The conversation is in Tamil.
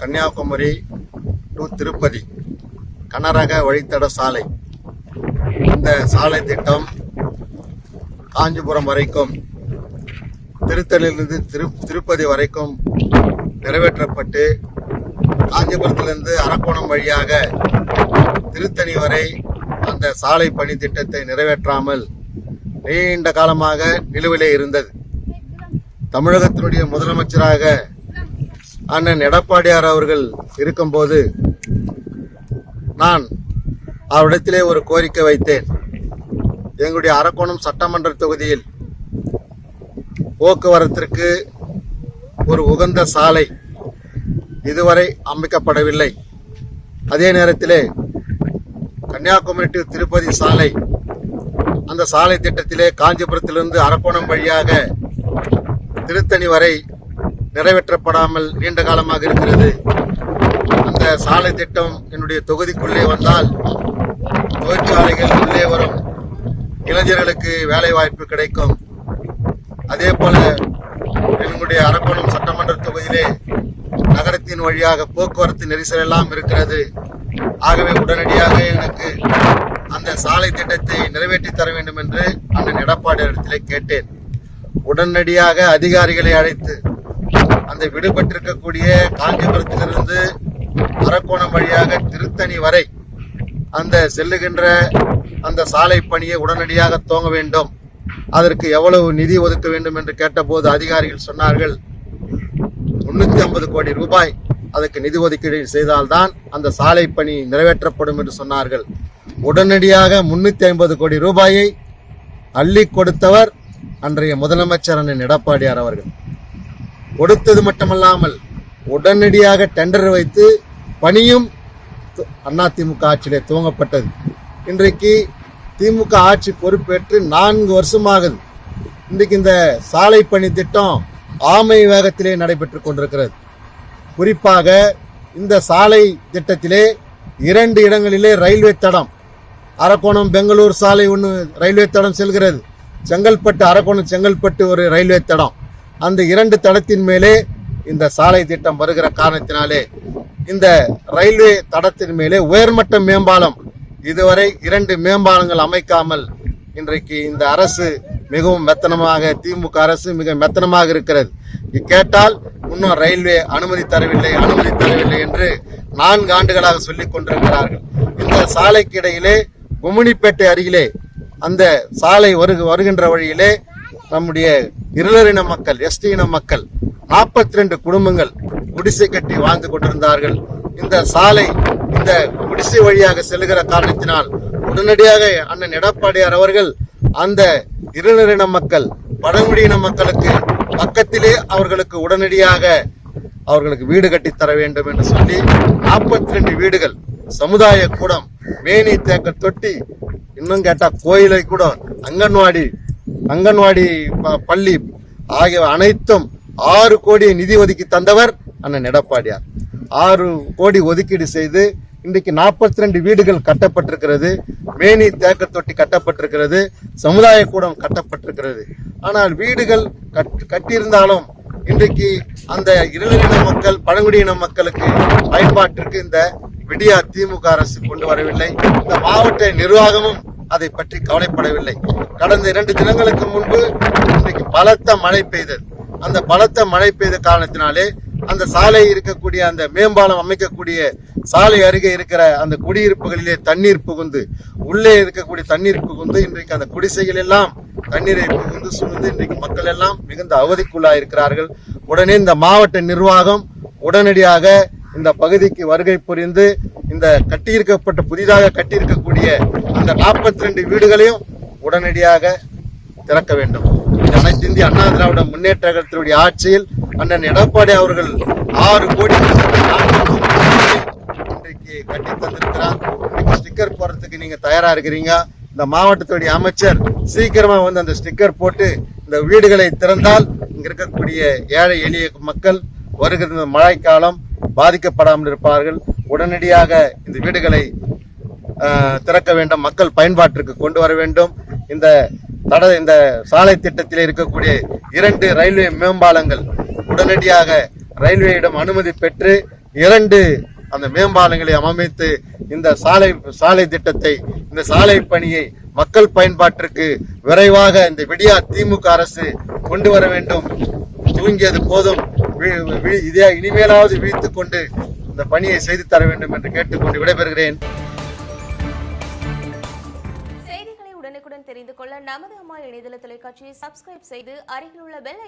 கன்னியாகுமரி டு திருப்பதி கனரக வழித்தட சாலை. இந்த சாலை திட்டம் காஞ்சிபுரம் வரைக்கும் திருத்தலிலிருந்து திரு திருப்பதி வரைக்கும் நிறைவேற்றப்பட்டு காஞ்சிபுரத்திலிருந்து அரக்கோணம் வழியாக திருத்தணி வரை அந்த சாலை பணி திட்டத்தை நிறைவேற்றாமல் நீண்ட காலமாக நிலுவிலே இருந்தது. தமிழகத்தினுடைய முதலமைச்சராக அண்ணன் எடப்பாடியார் அவர்கள் இருக்கும்போது நான் அவரிடத்திலே ஒரு கோரிக்கை வைத்தேன். எங்களுடைய அரக்கோணம் சட்டமன்ற தொகுதியில் போக்குவரத்திற்கு ஒரு உகந்த சாலை இதுவரை அமைக்கப்படவில்லை. அதே நேரத்திலே கன்னியாகுமரி டு திருப்பதி சாலை அந்த சாலை திட்டத்திலே காஞ்சிபுரத்திலிருந்து அரக்கோணம் வழியாக திருத்தணி வரை நிறைவேற்றப்படாமல் நீண்ட காலமாக இருக்கிறது. அந்த சாலை திட்டம் என்னுடைய தொகுதிக்குள்ளே வந்தால் தொழிற்சாலைகள் உள்ளே வரும். இளைஞர்களுக்கு வேலை வாய்ப்பு கிடைக்கும். அதே போல என்னுடைய அரக்கோணம் சட்டமன்ற தொகுதியிலே நகரத்தின் வழியாக போக்குவரத்து நெரிசல் எல்லாம் இருக்கிறது. ஆகவே உடனடியாக எனக்கு அந்த சாலை திட்டத்தை நிறைவேற்றி தர வேண்டும் என்று அண்ணன் எடப்பாடியிடத்திலே கேட்டேன். உடனடியாக அதிகாரிகளை அழைத்து அந்த விடுபட்டிருக்கக்கூடிய காஞ்சிபுரத்திலிருந்து அரக்கோணம் வழியாக திருத்தணி வரை அந்த செல்லுகின்ற அந்த சாலை பணியை உடனடியாக துவங்க வேண்டும். அதற்கு எவ்வளவு நிதி ஒதுக்க வேண்டும் என்று கேட்டபோது அதிகாரிகள் சொன்னார்கள் முன்னூத்தி ஐம்பது கோடி ரூபாய் அதுக்கு நிதி ஒதுக்கீடு செய்தால்தான் அந்த சாலை பணி நிறைவேற்றப்படும் என்று சொன்னார்கள். உடனடியாக முன்னூத்தி ஐம்பது கோடி ரூபாயை அள்ளி கொடுத்தவர் அன்றைய முதலமைச்சர் அண்ணன் எடப்பாடியார் அவர்கள். கொடுத்தது மட்டுமல்லாமல் உடனடியாக டெண்டர் வைத்து பணியும் அதிமுக ஆட்சியிலே துவங்கப்பட்டது. இன்றைக்கு திமுக ஆட்சி பொறுப்பேற்று நான்கு வருஷமாகுது. இன்றைக்கு இந்த சாலை பணி திட்டம் ஆமை வேகத்திலே நடைபெற்றுக் கொண்டிருக்கிறது. குறிப்பாக இந்த சாலை திட்டத்திலே இரண்டு இடங்களிலே ரயில்வே தடம் அரக்கோணம் பெங்களூர் சாலை ஒன்று ரயில்வே தடம் செல்கிறது. செங்கல்பட்டு அரக்கோணம் செங்கல்பட்டு ஒரு ரயில்வே தடம். அந்த இரண்டு தடத்தின் மேலே இந்த சாலை திட்டம் வருகிற காரணத்தினாலே இந்த ரயில்வே தடத்தின் மேலே உயர்மட்ட மேம்பாலம் இதுவரை இரண்டு மேம்பாலங்கள் அமைக்காமல் இன்றைக்கு இந்த அரசு மிகவும் மெத்தனமாக திமுக அரசு மிக மெத்தனமாக இருக்கிறது. கேட்டால் இன்னும் ரயில்வே அனுமதி தரவில்லை அனுமதி தரவில்லை என்று நான்கு ஆண்டுகளாக சொல்லிக் கொண்டிருக்கிறார்கள். இந்த சாலைக்கு இடையிலே கும்மிணிப்பேட்டை அருகிலே அந்த சாலை வருக வருகின்ற வழியிலே நம்முடைய இருளரின மக்கள் எஸ்டி இன மக்கள் நாற்பத்தி ரெண்டு குடும்பங்கள் குடிசை கட்டி வாழ்ந்து கொண்டிருந்தார்கள். இந்த சாலை இந்த குடிசை வழியாக செல்லுகிற காரணத்தினால் உடனடியாக அண்ணன் எடப்பாடியார் அவர்கள் அந்த இருளரின மக்கள் பழங்குடியின மக்களுக்கு பக்கத்திலே அவர்களுக்கு உடனடியாக அவர்களுக்கு வீடு கட்டி தர வேண்டும் என்று சொல்லி நாற்பத்தி ரெண்டு வீடுகள் சமுதாய கூடம் மேனி தேக்க தொட்டி இன்னும் கேட்டா கோயிலை கூட அங்கன்வாடி அங்கன்வாடி ப- பள்ளி ஆகிய அனைத்தும் ஆறு கோடி நிதி ஒதுக்கி தந்தவர் அண்ணன் எடப்பாடியார். ஆறு கோடி ஒதுக்கீடு செய்து இன்றைக்கு நாற்பத்தி ரெண்டு வீடுகள் கட்டப்பட்டிருக்கிறது. மேனி தேக்க தொட்டி கட்டப்பட்டிருக்கிறது. சமுதாய கூடம் கட்டப்பட்டிருக்கிறது. ஆனால் வீடுகள் கட்- கட்டியிருந்தாலும் இன்றைக்கு அந்த இருளின மக்கள் பழங்குடியின மக்களுக்கு பயன்பாட்டிற்கு இந்த விடியா திமுக அரசு கொண்டு வரவில்லை. இந்த மாவட்ட நிர்வாகமும் அதை பற்றி கவலைப்படவில்லை. கடந்த இரண்டு தினங்களுக்கு முன்பு இன்றைக்கு பலத்த மழை பெய்தது. அந்த பலத்த மழை பெய்த காரணத்தினாலே அந்த சாலை இருக்கக்கூடிய அந்த மேம்பாலம் அமைக்கக்கூடிய சாலை அருகே இருக்கிற அந்த குடியிருப்புகளிலே தண்ணீர் புகுந்து உள்ளே இருக்கக்கூடிய தண்ணீர் புகுந்து இன்றைக்கு அந்த குடிசைகள் எல்லாம் தண்ணீரை புகுந்து சூழ்ந்து இன்றைக்கு மக்கள் எல்லாம் மிகுந்த அவதிக்குள்ளாக இருக்கிறார்கள் உடனே இந்த மாவட்ட நிர்வாகம் உடனடியாக இந்த பகுதிக்கு வருகை புரிந்து இந்த கட்டியிருக்கப்பட்ட புதிதாக கட்டியிருக்கக்கூடிய அந்த நாற்பத்தி ரெண்டு வீடுகளையும் உடனடியாக திறக்க வேண்டும். அனைத்து இந்திய அண்ணா திராவிட முன்னேற்ற கழகத்தினுடைய ஆட்சியில் அண்ணன் எடப்பாடி அவர்கள் ஆறு கோடி இன்றைக்கு கட்டி தந்திருக்கிறார். இன்னைக்கு ஸ்டிக்கர் போடுறதுக்கு நீங்க தயாரா இருக்கிறீங்க. இந்த மாவட்டத்துடைய அமைச்சர் சீக்கிரமா வந்து அந்த ஸ்டிக்கர் போட்டு இந்த வீடுகளை திறந்தால் இங்க இருக்கக்கூடிய ஏழை எளிய மக்கள் வருகிற மழைக்காலம் பாதிக்கப்படாமல் இருப்பார்கள். உடனடியாக இந்த வீடுகளை அஹ், திறக்க வேண்டும். மக்கள் பயன்பாட்டிற்கு கொண்டு வர வேண்டும். இந்த தட இந்த சாலை திட்டத்தில் இருக்கக்கூடிய இரண்டு ரயில்வே மேம்பாலங்கள் உடனடியாக ரயில்வேயிடம் அனுமதி பெற்று இரண்டு அந்த மேம்பாலங்களை அமைத்து இந்த சாலை சாலை திட்டத்தை இந்த சாலை பணியை மக்கள் பயன்பாட்டிற்கு விரைவாக இந்த விடியா திமுக அரசு கொண்டு வர வேண்டும். தூங்கியது போதும். இதே இனிமேலாவது விழித்துக் கொண்டு இந்த பணியை செய்து தர வேண்டும் என்று கேட்டுக்கொண்டு விடைபெறுகிறேன். செய்திகளை உடனுக்குடன் தெரிந்து கொள்ள நமது அம்மா இணையதள தொலைக்காட்சியை சப்ஸ்கிரைப் செய்து அருகில் உள்ள பெல்